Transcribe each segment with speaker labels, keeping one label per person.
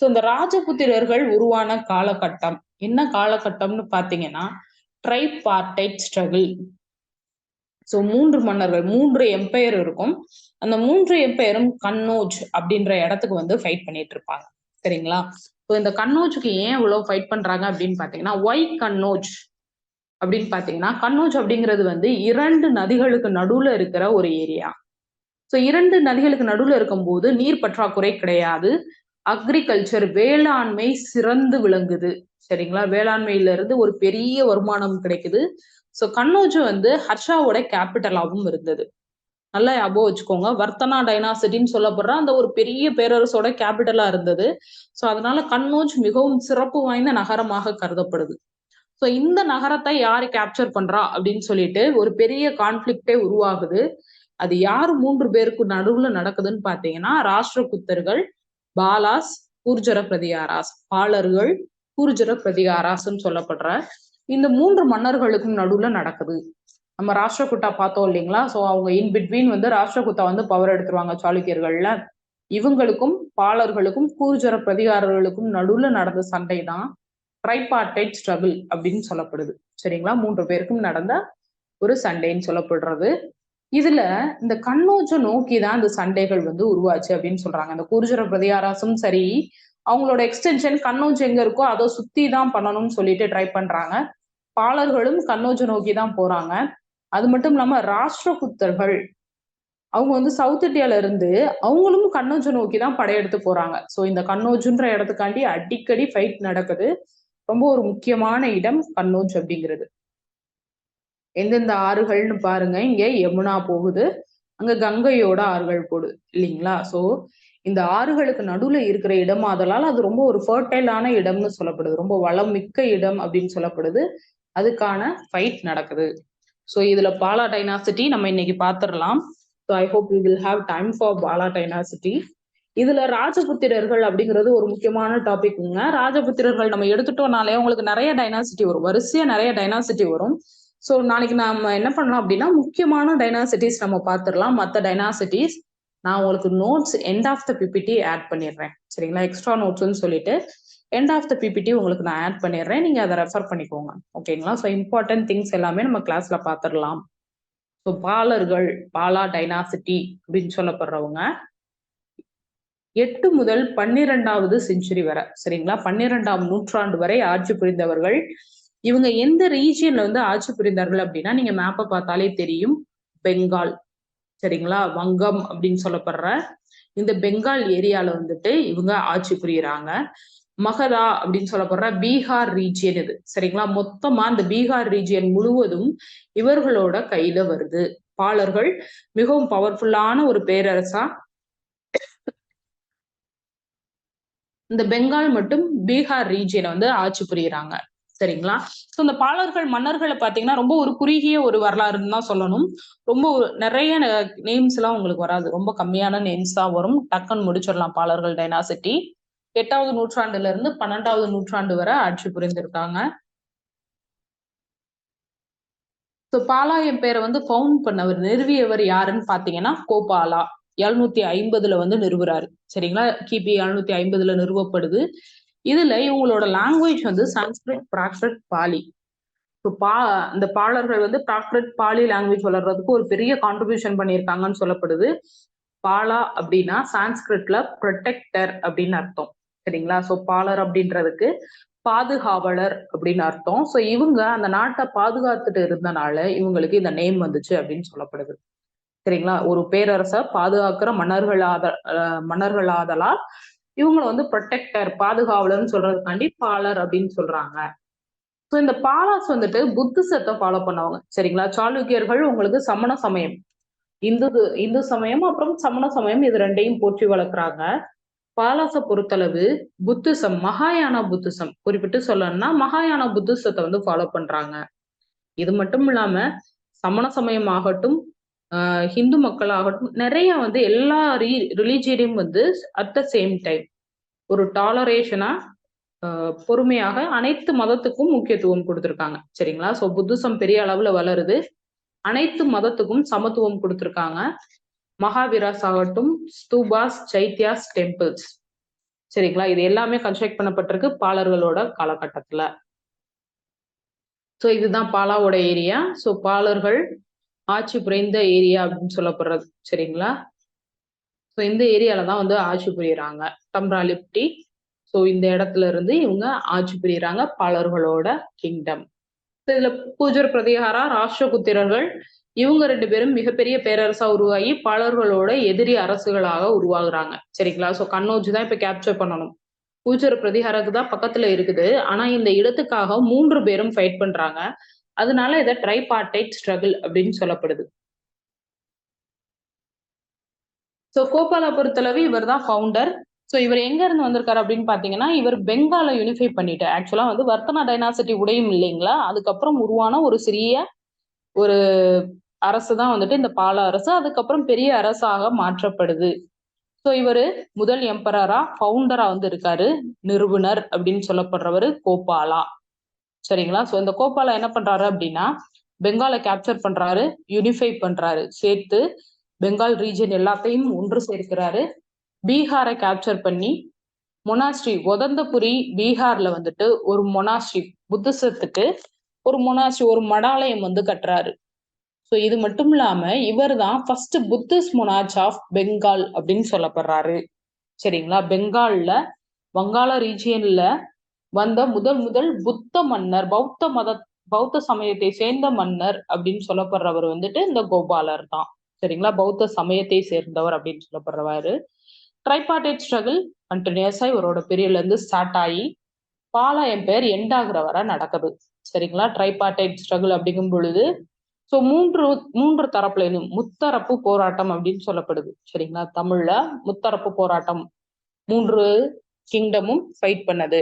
Speaker 1: So இந்த ராஜபுத்திரர்கள் உருவான காலகட்டம். என்ன காலகட்டம்னு பாத்தீங்கன்னா ட்ரைபார்டைட் ஸ்ட்ரகிள் ஸோ மூன்று மன்னர்கள் மூன்று எம்பையர் இருக்கும். அந்த மூன்று எம்பையரும் கன்னோஜ் அப்படின்ற இடத்துக்கு வந்து ஃபைட் பண்ணிட்டு இருப்பாங்க. சரிங்களா? ஸோ இந்த கன்னோஜுக்கு ஏன் இவ்வளவு ஃபைட் பண்றாங்க அப்படின்னு பாத்தீங்கன்னா ஒய் கன்னோஜ் அப்படின்னு பாத்தீங்கன்னா கன்னோஜ் அப்படிங்கிறது வந்து இரண்டு நதிகளுக்கு நடுவுல இருக்கிற ஒரு ஏரியா ஸோ இரண்டு நதிகளுக்கு நடுவுல இருக்கும்போது நீர் பற்றாக்குறை கிடையாது. அக்ரிகல்ச்சர் வேளாண்மை சிறந்து விளங்குது. சரிங்களா? வேளாண்மையில இருந்து ஒரு பெரிய வருமானம் கிடைக்குது. ஸோ கண்ணோஜ் வந்து ஹர்ஷாவோட கேபிட்டலாகவும் இருந்தது. நல்லா ஞாபகம் வச்சுக்கோங்க. வர்த்தனா டைனாசிட்டின்னு சொல்லப்படுற அந்த ஒரு பெரிய பேரரசோட கேபிட்டலா இருந்தது. ஸோ அதனால கண்ணோஜ் மிகவும் சிறப்பு வாய்ந்த நகரமாக கருதப்படுது. ஸோ இந்த நகரத்தை யார் கேப்சர் பண்றா அப்படின்னு சொல்லிட்டு ஒரு பெரிய கான்ஃபிளிக்டே உருவாகுது. அது யார் மூன்று பேருக்கு நடுவுல நடக்குதுன்னு பாத்தீங்கன்னா ராஷ்டிரகுப்தர்கள் பாலாஸ் கூர்ஜர பிரதிகாராஸ் பாலர்கள் கூர்ஜர பிரதிகாராஸ்ன்னு சொல்லப்படுற இந்த மூன்று மன்னர்களுக்கும் நடுவுல நடக்குது. நம்ம ராஷ்டிரகுட்டா பார்த்தோம் இல்லைங்களா? ஸோ அவங்க இன் பிட்வீன் வந்து ராஷ்டிரகுட்டா வந்து பவர் எடுத்துருவாங்க சாளுக்கியர்கள்ல. இவங்களுக்கும் பாலர்களுக்கும் கூர்ஜர பிரதிகாரர்களுக்கும் நடுவுல நடந்த சண்டை தான் ட்ரைபார்டைட் ஸ்ட்ரகிள் அப்படின்னு சொல்லப்படுது. சரிங்களா? மூன்று பேருக்கும் நடந்த ஒரு சண்டைன்னு சொல்லப்படுறது. இதுல இந்த கண்ணோச்ச நோக்கி தான் இந்த சண்டைகள் வந்து உருவாச்சு அப்படின்னு சொல்றாங்க. இந்த குருஜர பிரதியாராசும் சரி அவங்களோட எக்ஸ்டென்ஷன் கண்ணோஜ் எங்க இருக்கோ அதை சுத்தி தான் பண்ணணும்னு சொல்லிட்டு ட்ரை பண்றாங்க. பாலர்களும் கண்ணோஜ நோக்கி தான் போறாங்க. அது மட்டும் இல்லாம ராஷ்டிரகுப்தர்கள் அவங்க வந்து சவுத் இந்தியால இருந்து அவங்களும் கண்ணோஜ நோக்கி தான் படையெடுத்து போறாங்க. ஸோ இந்த கண்ணோஜுன்ற இடத்துக்காண்டி அடிக்கடி ஃபைட் நடக்குது. ரொம்ப ஒரு முக்கியமான இடம் கண்ணோஜ் அப்படிங்கிறது. எந்தெந்த ஆறுகள்னு பாருங்க. இங்க யமுனா போகுது. அங்க கங்கையோட ஆறுகள் போடுது இல்லைங்களா? சோ இந்த ஆறுகளுக்கு நடுவுல இருக்கிற இடம் அதனால அது ரொம்ப ஒரு ஃபர்டைலான இடம்னு சொல்லப்படுது. ரொம்ப வளம் மிக்க இடம் அப்படின்னு சொல்லப்படுது. அதுக்கான ஃபைட் நடக்குது. ஸோ இதுல பாலா டைனாசிட்டி நம்ம இன்னைக்கு பார்த்துடலாம் so I hope you will have time for Pala dynasty இதுல ராஜபுத்திரர்கள் அப்படிங்கிறது ஒரு முக்கியமான டாபிக்ங்க ராஜபுத்திரர்கள் நம்ம எடுத்துட்டோம்னாலே உங்களுக்கு நிறைய டைனாசிட்டி வரும். வரிசையா நிறைய டைனாசிட்டி வரும். ஸோ நாளைக்கு நாம என்ன பண்ணலாம் அப்படின்னா முக்கியமான டைனாசிட்டிஸ் நம்ம பார்த்துடலாம். மற்ற டைனாசிட்டிஸ் நான் உங்களுக்கு notes end of the PPT add பண்ணிடுறேன். சரிங்களா? எக்ஸ்ட்ரா நோட்ஸ்னு சொல்லிட்டு எண்ட் ஆஃப் த பிபிடி உங்களுக்கு நான் ஆட் பண்ணிடுறேன். நீங்க அதை ரெஃபர் பண்ணிக்கோங்க. ஓகேங்களா ஸோ இம்பார்ட்டன்ட் திங்ஸ் எல்லாமே நம்ம கிளாஸ்ல பார்த்துடலாம். ஸோ பாலர்கள் பாலா டைனாசிட்டி அப்படின்னு சொல்லப்படுறவங்க எட்டு முதல் பன்னிரெண்டாவது செஞ்சுரி வரை சரிங்களா? பன்னிரெண்டாம் நூற்றாண்டு வரை ஆட்சி புரிந்தவர்கள் இவங்க எந்த ரீஜியன்ல வந்து ஆட்சி புரிந்தார்கள் அப்படின்னா நீங்க மேப்பை பார்த்தாலே தெரியும். பெங்கால் சரிங்களா? வங்கம் அப்படின்னு சொல்லப்படுற இந்த பெங்கால் ஏரியால வந்துட்டு இவங்க ஆட்சி புரியுறாங்க. மகதா அப்படின்னு சொல்லப்படுற பீகார் ரீஜியன் இது சரிங்களா? மொத்தமா இந்த பீகார் ரீஜியன் முழுவதும் இவர்களோட கையில வருது. பாலர்கள் மிகவும் பவர்ஃபுல்லான ஒரு பேரரசா. இந்த பெங்கால் மட்டும் பீகார் ரீஜியனை வந்து ஆட்சி புரியுறாங்க. சரிங்களா ஸோ இந்த பாலர்கள் மன்னர்களை பார்த்தீங்கன்னா ரொம்ப ஒரு குறுகிய ஒரு வரலாறுன்னு தான் சொல்லணும். ரொம்ப நிறைய நேம்ஸ் எல்லாம் உங்களுக்கு வராது. ரொம்ப கம்மியான நேம்ஸ் தான் வரும். டக்குன்னு முடிச்சிடலாம் பாலர்கள் டைனாசிட்டி எட்டாவது நூற்றாண்டுல இருந்து பன்னெண்டாவது நூற்றாண்டு வரை ஆட்சி புரிந்திருக்காங்க. ஸோ பாலாயம் பேரை வந்து ஃபவுண்ட் பண்ணவர் நிறுவியவர் யாருன்னு பாத்தீங்கன்னா கோபாலா. எழுநூத்தி ஐம்பதுல வந்து நிறுவுறாரு. சரிங்களா? கிபி எழுநூத்தி ஐம்பதுல நிறுவப்படுது. இதுல இவங்களோட லாங்குவேஜ் வந்து சன்ஸ்கிரிட் பிராக்ரிட் பாலி இப்போ பா இந்த பாலர்கள் வந்து பிராக்ரிட் பாலி லாங்குவேஜ் வளர்றதுக்கு ஒரு பெரிய கான்ட்ரிபியூஷன் பண்ணியிருக்காங்கன்னு சொல்லப்படுது. பாலா அப்படின்னா சான்ஸ்கிரிட்ல ப்ரொடெக்டர் அப்படின்னு அர்த்தம். சரிங்களா? ஸோ பாலர் அப்படின்றதுக்கு பாதுகாவலர் அப்படின்னு அர்த்தம். ஸோ இவங்க அந்த நாட்டை பாதுகாத்துட்டு இருந்தனால இவங்களுக்கு இந்த நேம் வந்துச்சு அப்படின்னு சொல்லப்படுது. சரிங்களா? ஒரு பேரரசை பாதுகாக்கிற மன்னர்களாத மன்னர்களாதலால் இவங்களை வந்து ப்ரொடெக்டர் பாதுகாவலர்னு சொல்றதுக்காண்டி பாலர் அப்படின்னு சொல்றாங்க. ஸோ இந்த பாலாஸ் வந்துட்டு புத்திசத்தை ஃபாலோ பண்ணவங்க. சரிங்களா? சாளுக்கியர்கள் உங்களுக்கு சமண சமயம். இந்து இந்து சமயம் அப்புறம் சமண சமயம் இது ரெண்டையும் போற்றி வளர்க்குறாங்க. பாலாசை பொறுத்தளவு புத்திசம் மகாயான புத்திசம் குறிப்பிட்டு சொல்லணும்னா மகாயான புத்திசத்தை வந்து ஃபாலோ பண்றாங்க. இது மட்டும் இல்லாம சமண சமயம் ஆகட்டும் ஹிந்து மக்கள் ஆகட்டும் நிறைய வந்து எல்லா ரிலீஜியனையும் வந்து அட் த சேம் டைம் ஒரு டாலரேஷனா பொறுமையாக அனைத்து மதத்துக்கும் முக்கியத்துவம் கொடுத்துருக்காங்க. சரிங்களா? ஸோ புத்திசம் பெரிய அளவுல வளருது. அனைத்து மதத்துக்கும் சமத்துவம் கொடுத்துருக்காங்க. மகாவீராஸ் ஆகட்டும் ஸ்தூபாஸ் சைத்யாஸ் டெம்பிள்ஸ். சரிங்களா? இது எல்லாமே கன்ஸ்ட்ரக்ட் பண்ணப்பட்டிருக்கு பாலர்களோட காலகட்டத்துல. ஸோ இதுதான் பாலாவோட ஏரியா ஸோ பாலர்கள் ஆட்சி புரிந்த ஏரியா அப்படின்னு சொல்லப்படுறது. சரிங்களா? ஸோ இந்த ஏரியால தான் வந்து ஆட்சி புரியுறாங்க. தம்ராலிப்டி. ஸோ இந்த இடத்துல இருந்து இவங்க ஆட்சி புரியுறாங்க பலர்களோட கிங்டம் இதுல பூஜர் பிரதிகாரா ராஷ்டிரகுத்திரர்கள் இவங்க ரெண்டு பேரும் மிகப்பெரிய பேரரசா உருவாகி பாலர்களோட எதிரி அரசுகளாக உருவாகுறாங்க. சரிங்களா? ஸோ கண்ணோஜ் தான் இப்ப கேப்சர் பண்ணணும். பூஜர் பிரதிகாரக்கு தான் பக்கத்துல இருக்குது. ஆனா இந்த இடத்துக்காக மூன்று பேரும் ஃபைட் பண்றாங்க. அதனால இதை ட்ரைபார்டைட் ஸ்ட்ரகிள் அப்படின்னு சொல்லப்படுது. ஸோ கோபாலா பொறுத்தளவு இவர் தான் ஃபவுண்டர் ஸோ இவர் எங்க இருந்து வந்திருக்காரு அப்படின்னு பாத்தீங்கன்னா இவர் பெங்காலை யூனிஃபை பண்ணிட்டு ஆக்சுவலா வந்து வர்த்தனா டைனாசிட்டி உடையும் இல்லைங்களா? அதுக்கப்புறம் உருவான ஒரு சிறிய ஒரு அரசு தான் வந்துட்டு இந்த பால அரசு. அதுக்கப்புறம் பெரிய அரசாக மாற்றப்படுது. ஸோ இவர் முதல் எம்பரரா ஃபவுண்டரா வந்து இருக்காரு. நிறுவனர் அப்படின்னு சொல்லப்படுறவர் கோபாலா சரிங்களா? ஸோ இந்த கோபாலா என்ன பண்றாரு அப்படின்னா பெங்காலை கேப்சர் பண்றாரு யூனிஃபை பண்றாரு. சேர்த்து பெங்கால் ரீஜன் எல்லாத்தையும் ஒன்று சேர்க்கிறாரு. பீகாரை கேப்சர் பண்ணி மொனாஸ்ட்ரி ஒதந்தபுரி பீகார்ல வந்துட்டு ஒரு மொனாஸ்ட்ரி புத்திசத்துக்கு ஒரு மொனாஸ்ட்ரி ஒரு மடாலயம் வந்து கட்டுறாரு. ஸோ இது மட்டும் இல்லாம இவர் தான் first Buddhist monarch of Bengal அப்படின்னு சொல்லப்படுறாரு. சரிங்களா? பெங்கால்ல வங்காள ரீஜியன்ல வந்த முதல் முதல் புத்த மன்னர் பௌத்த மத பௌத்த சமயத்தை சேர்ந்த மன்னர் அப்படின்னு சொல்லப்படுறவர் வந்துட்டு இந்த கோபாலர் தான். சரிங்களா? பௌத்த சமயத்தை சேர்ந்தவர் அப்படின்னு சொல்லப்படுறவாரு. ட்ரைபார்டைட் ஸ்ட்ரகிள் கண்டினியூஸா இவரோட பீரியட்ல இருந்து ஸ்டார்ட் ஆகி பாலா பேர் எண்ட் ஆகுற வரை நடக்குது. சரிங்களா? ட்ரைபார்டைட் ஸ்ட்ரகிள் அப்படிங்கும் பொழுது ஸோ மூன்று மூன்று தரப்புல முத்தரப்பு போராட்டம் அப்படின்னு சொல்லப்படுது. சரிங்களா? தமிழ்ல முத்தரப்பு போராட்டம் மூன்று கிங்டமும் ஃபைட் பண்ணது.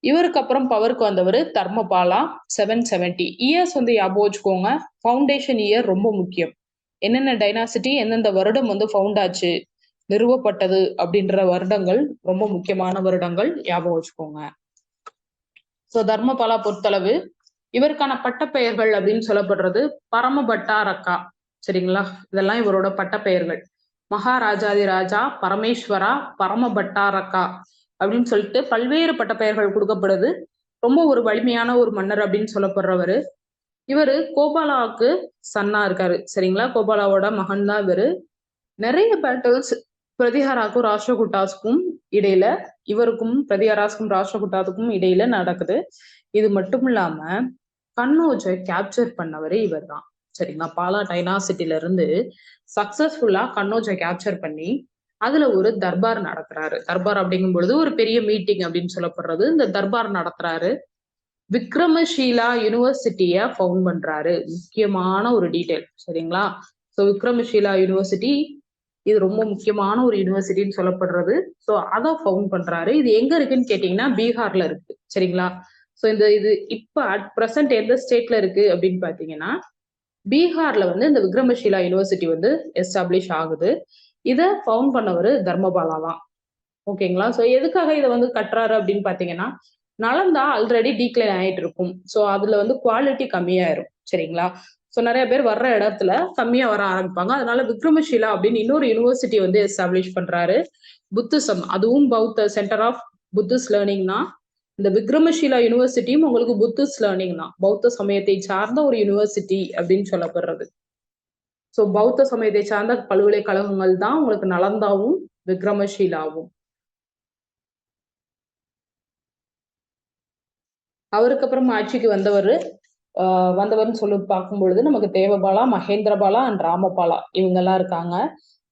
Speaker 1: இவருக்கு அப்புறம் பவருக்கு வந்தவர் தர்மபாலா செவன் செவன்டி இயர்ஸ் வந்து ஞாபகம் வச்சுக்கோங்க. ஃபவுண்டேஷன் இயர் ரொம்ப முக்கியம். என்னென்ன டைனாசிட்டி எந்தெந்த வருடம் வந்து ஃபவுண்ட் ஆச்சு நிறுவப்பட்டது அப்படின்ற வருடங்கள் ரொம்ப முக்கியமான வருடங்கள் ஞாபகம் வச்சுக்கோங்க. ஸோ தர்மபாலா பொறுத்தளவு இவருக்கான பட்டப்பெயர்கள் அப்படின்னு சொல்லப்படுறது பரமபட்டாரக்கா. சரிங்களா? இதெல்லாம் இவரோட பட்டப்பெயர்கள். மகாராஜாதி ராஜா பரமேஸ்வரா பரமபட்டாரக்கா அப்படின்னு சொல்லிட்டு பல்வேறு பட்டப்பெயர்கள் கொடுக்கப்படுது. ரொம்ப ஒரு வலிமையான ஒரு மன்னர் அப்படின்னு சொல்லப்படுறவர். இவரு கோபாலாவுக்கு சன்னா இருக்காரு. சரிங்களா? கோபாலாவோட மகன் தான் இவரு. நிறைய பேட்டில்ஸ் பிரதிஹாராக்கும் ராஷ்டிரகுட்டாஸ்க்கும் இடையில இவருக்கும் பிரதிஹாராஸ்க்கும் ராஷ்டிரகுட்டாத்துக்கும் இடையில நடக்குது. இது மட்டும் இல்லாம கண்ணோஜை கேப்சர் பண்ணவரே இவர் தான் சரிங்களா? பாலா டைனாசிட்டில இருந்து சக்சஸ்ஃபுல்லா கண்ணோஜை கேப்சர் பண்ணி அதுல ஒரு தர்பார் நடத்துறாரு. தர்பார் அப்படிங்கும் பொழுது ஒரு பெரிய மீட்டிங் அப்படின்னு சொல்லப்படுறது. இந்த தர்பார் நடத்துறாரு. விக்ரமஷீலா யூனிவர்சிட்டிய ஃபவுண்ட் பண்றாரு. முக்கியமான ஒரு டீட்டெயில் சரிங்களா? ஸோ விக்ரமஷீலா யூனிவர்சிட்டி இது ரொம்ப முக்கியமான ஒரு யூனிவர்சிட்டின்னு சொல்லப்படுறது. ஸோ அதை ஃபவுண்ட் பண்றாரு. இது எங்க இருக்குன்னு கேட்டீங்கன்னா பீகார்ல இருக்கு சரிங்களா? ஸோ இந்த இது இப்போ அட் ப்ரெசன்ட் எந்த ஸ்டேட்ல இருக்கு அப்படின்னு பாத்தீங்கன்னா பீகார்ல வந்து இந்த விக்ரமஷீலா யூனிவர்சிட்டி வந்து எஸ்டாப்ளிஷ் ஆகுது. இதை ஃபவுண்ட் பண்ணவர் தர்மபாலா தான். ஓகேங்களா? ஸோ எதுக்காக இதை வந்து கட்டுறாரு அப்படின்னு பாத்தீங்கன்னா நலந்தா ஆல்ரெடி டீக்ளைன் ஆயிட்டு இருக்கும் ஸோ அதுல வந்து குவாலிட்டி கம்மியாயிரும். சரிங்களா? ஸோ நிறைய பேர் வர்ற இடத்துல கம்மியா வர ஆரம்பிப்பாங்க. அதனால விக்ரமஷீலா அப்படின்னு இன்னொரு யூனிவர்சிட்டி வந்து எஸ்டாப்ளிஷ் பண்றாரு. புத்திசம். அதுவும் பௌத்த சென்டர் ஆஃப் புத்திஸ்ட் லேர்னிங்னா இந்த விக்ரமஷீலா யூனிவர்சிட்டியும் உங்களுக்கு புத்திஸ்ட் லேர்னிங் தான். பௌத்த சமயத்தை சார்ந்த ஒரு யூனிவர்சிட்டி அப்படின்னு சொல்லப்படுறது. ஸோ பௌத்த சமயத்தை சார்ந்த பல்கலைக்கழகங்கள் தான் உங்களுக்கு நலந்தாவும் விக்ரமஷீலாவும். அவருக்கு அப்புறம் ஆட்சிக்கு வந்தவர் வந்தவர்னு சொல்லி பார்க்கும் பொழுது நமக்கு தேவபாலா மகேந்திரபாலா அண்ட் ராமபாலா இவங்கெல்லாம் இருக்காங்க.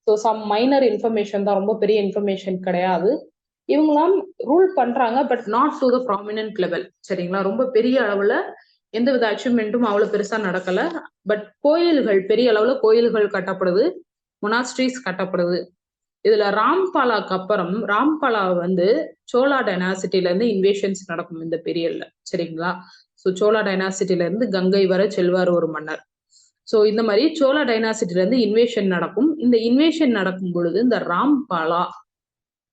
Speaker 1: ஸோ சம் மைனர் இன்ஃபர்மேஷன் தான் ரொம்ப பெரிய இன்ஃபர்மேஷன் கிடையாது. இவங்களாம் ரூல் பண்றாங்க but not to the prominent level சரிங்களா? ரொம்ப பெரிய அளவுல எந்த வித அச்சீவ்மெண்ட்டும் அவ்வளவு பெருசா நடக்கல. பட் கோயில்கள் பெரிய அளவுல கோயில்கள் கட்டப்படுது மொனாஸ்ட்ரீஸ் கட்டப்படுது. இதுல ராம்பாலாக்கு அப்புறம் ராம்பாலா வந்து சோலா டைனாசிட்டில இருந்து இன்வேஷன்ஸ் நடக்கும் இந்த பீரியட்ல சரிங்களா? ஸோ சோலா டைனாசிட்டில இருந்து கங்கை வர செல்வார் ஒரு மன்னர். ஸோ இந்த மாதிரி சோலா டைனாசிட்டில இருந்து இன்வேஷன் நடக்கும். இந்த இன்வேஷன் நடக்கும் பொழுது இந்த ராம்பாலா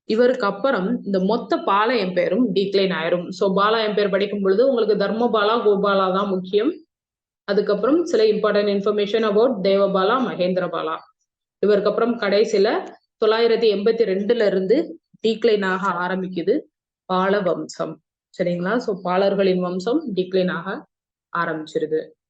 Speaker 1: இவருக்கு அப்புறம் இந்த மொத்த பாளையம் எம்பையரும் டீக்ளைன் ஆயிரும். ஸோ பாலா எம்பையர் படிக்கும் பொழுது உங்களுக்கு தர்மபாலா கோபாலா தான் முக்கியம். அதுக்கப்புறம் சில important information about Devapala Mahendrapala. இவருக்கு அப்புறம் கடைசியில தொள்ளாயிரத்தி எண்பத்தி ரெண்டுல இருந்து டீக்ளைன் ஆக ஆரம்பிக்குது பால வம்சம் சரிங்களா? சோ பாலர்களின் வம்சம் டிக்ளைன் ஆக ஆரம்பிச்சிருது.